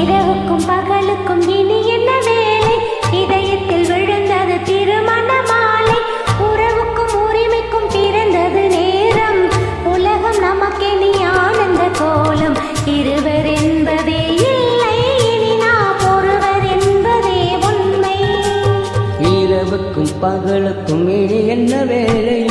இரவுக்கும் பகலுக்கும் இனிய இரவுக்கும் பகலுக்கும் இனி என்ன வேலை?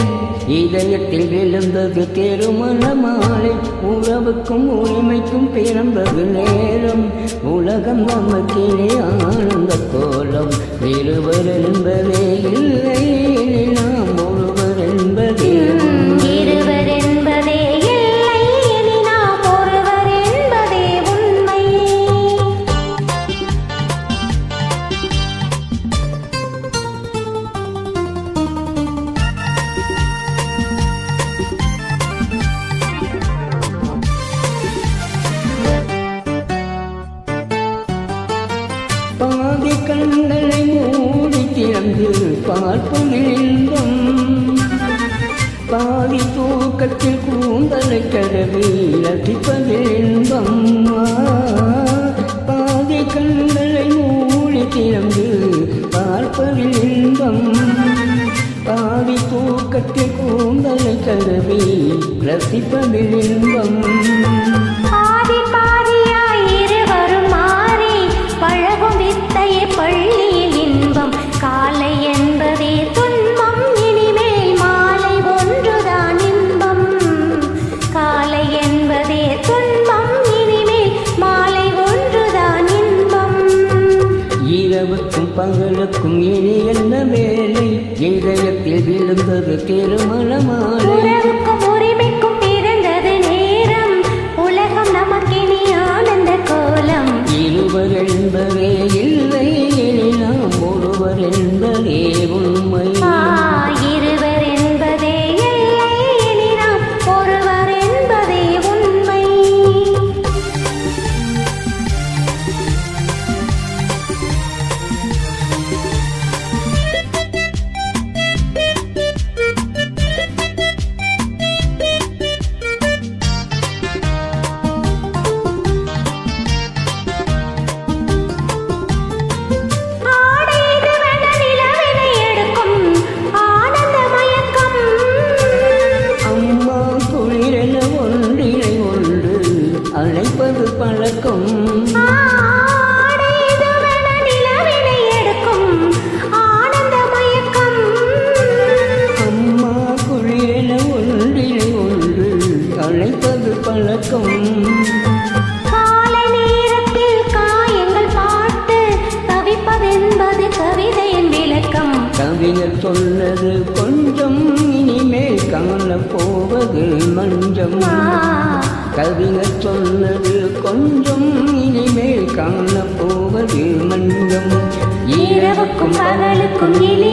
இதயத்தில் விழுந்தது திருமண மாலை. உறவுக்கும் உரிமைக்கும் பிறந்தது நேரம். உலகம் நமக்கிலே ஆனந்த கோலம். இருவர் என்பதே இல்லை. பாதி கண்களை மூடி திறந்து பார்ப்பது இன்பம். பாதி தூக்கத்தில் கூந்தலை கடவி ரசிப்பது இன்பம். பாதி கண்களை மூடி திறந்து பார்ப்பது இன்பம். பாதி தூக்கத்தில் கூந்தலை கடவி ரசிப்பது இன்பம். வித்தையே பள்ளியில் இன்பம் காலை என்பதே துன்பம் இனிமேல் மாலை ஒன்றுதான் இன்பம். காலை என்பதே துன்பம் இனிமேல் மாலை ஒன்றுதான் இன்பம். இரவுக்கும் பகலுக்கும் இனி என்ன வேலை? இதயத்தில் விழுந்தது திருமண மாலை. பெண்களே ஒன்றினை ஒன்று அழைப்பது பழக்கம். காலை நேரத்தில் காயங்கள் பார்த்து தவிப்பதென்பது கவிதையின் விளக்கம். கவிஞர் சொன்னது கொஞ்சம் இனிமேல் காணப்போவது மஞ்சம். கவிஞர் சொன்னது கொஞ்சம் இனிமேல் காணப்போவது மஞ்சம் இரவுக்கும் பகலுக்கும் இனி